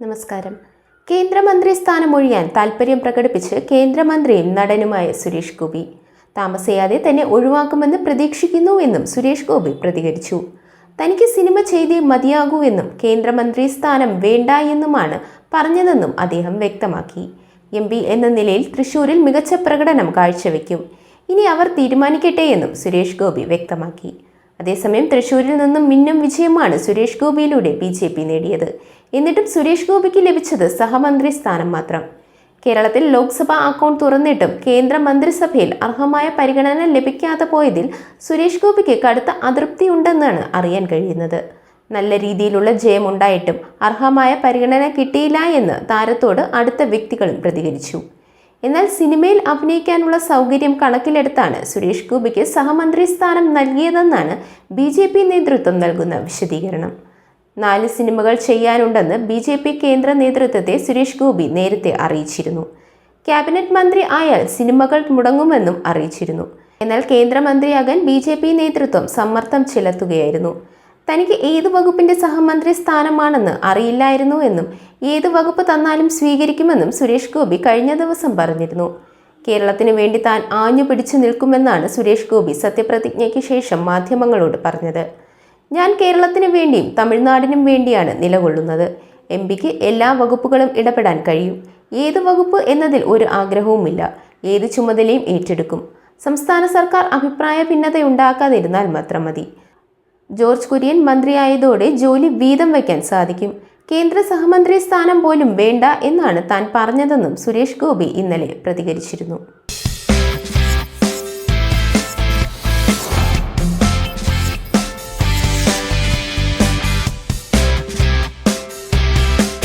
നമസ്കാരം. കേന്ദ്രമന്ത്രി സ്ഥാനം ഒഴിയാൻ താൽപ്പര്യം പ്രകടിപ്പിച്ച് കേന്ദ്രമന്ത്രിയും നടനുമായ സുരേഷ് ഗോപി. താമസിയാതെ തന്നെ ഒഴിവാക്കുമെന്ന് പ്രതീക്ഷിക്കുന്നുവെന്നും സുരേഷ് ഗോപി പ്രതികരിച്ചു. തനിക്ക് സിനിമ ചെയ്തേ മതിയാകൂ എന്നും കേന്ദ്രമന്ത്രി സ്ഥാനം വേണ്ട എന്നുമാണ് പറഞ്ഞതെന്നും അദ്ദേഹം വ്യക്തമാക്കി. എം പി എന്ന നിലയിൽ തൃശൂരിൽ മികച്ച പ്രകടനം കാഴ്ചവെക്കും. ഇനി അവർ തീരുമാനിക്കട്ടെ എന്നും സുരേഷ് ഗോപി വ്യക്തമാക്കി. അതേസമയം തൃശൂരിൽ നിന്നും മിന്നും വിജയമാണ് സുരേഷ് ഗോപിയിലൂടെ ബി ജെ പി നേടിയത്. എന്നിട്ടും സുരേഷ് ഗോപിക്ക് ലഭിച്ചത് സഹമന്ത്രി സ്ഥാനം മാത്രം. കേരളത്തിൽ ലോക്സഭാ അക്കൗണ്ട് തുറന്നിട്ടും കേന്ദ്ര മന്ത്രിസഭയിൽ അർഹമായ പരിഗണന ലഭിക്കാതെ പോയതിൽ സുരേഷ് ഗോപിക്ക് കടുത്ത അതൃപ്തി ഉണ്ടെന്നാണ് അറിയാൻ കഴിയുന്നത്. നല്ല രീതിയിലുള്ള ജയമുണ്ടായിട്ടും അർഹമായ പരിഗണന കിട്ടിയില്ല എന്ന് താരത്തോട് അടുത്ത വ്യക്തികളും പ്രതികരിച്ചു. എന്നാൽ സിനിമയിൽ അഭിനയിക്കാനുള്ള സൗകര്യം കണക്കിലെടുത്താണ് സുരേഷ് ഗോപിക്ക് സഹമന്ത്രി സ്ഥാനം നൽകിയതെന്നാണ് ബി ജെ പി നേതൃത്വം നൽകുന്ന വിശദീകരണം. നാല് സിനിമകൾ ചെയ്യാനുണ്ടെന്ന് ബി ജെ പി കേന്ദ്ര നേതൃത്വത്തെ സുരേഷ് ഗോപി നേരത്തെ അറിയിച്ചിരുന്നു. ക്യാബിനറ്റ് മന്ത്രി ആയാൽ സിനിമകൾ മുടങ്ങുമെന്നും അറിയിച്ചിരുന്നു. എന്നാൽ കേന്ദ്രമന്ത്രിയാകാൻ ബി ജെ പി നേതൃത്വം സമ്മർദ്ദം ചെലുത്തുകയായിരുന്നു. തനിക്ക് ഏത് വകുപ്പിന്റെ സഹമന്ത്രി സ്ഥാനമാണെന്ന് അറിയില്ലായിരുന്നു എന്നും ഏത് വകുപ്പ് തന്നാലും സ്വീകരിക്കുമെന്നും സുരേഷ് ഗോപി കഴിഞ്ഞ ദിവസം പറഞ്ഞിരുന്നു. കേരളത്തിന് വേണ്ടി താൻ ആഞ്ഞു പിടിച്ചു നിൽക്കുമെന്നാണ് സുരേഷ് ഗോപി സത്യപ്രതിജ്ഞയ്ക്ക് ശേഷം മാധ്യമങ്ങളോട് പറഞ്ഞത്. ഞാൻ കേരളത്തിന് വേണ്ടിയും തമിഴ്നാടിനും വേണ്ടിയാണ് നിലകൊള്ളുന്നത്. എം പിക്ക് എല്ലാ വകുപ്പുകളും ഇടപെടാൻ കഴിയും. ഏത് വകുപ്പ് എന്നതിൽ ഒരു ആഗ്രഹവുമില്ല. ഏത് ചുമതലയും ഏറ്റെടുക്കും. സംസ്ഥാന സർക്കാർ അഭിപ്രായ ഭിന്നതയുണ്ടാക്കാതിരുന്നാൽ മാത്രം മതി. ജോർജ് കുര്യൻ മന്ത്രിയായതോടെ ജോലി വീതം വയ്ക്കാൻ സാധിക്കും. കേന്ദ്ര സഹമന്ത്രി സ്ഥാനം പോലും വേണ്ട എന്നാണ് താൻ പറഞ്ഞതെന്നും സുരേഷ് ഗോപി ഇന്നലെ പ്രതികരിച്ചിരുന്നു.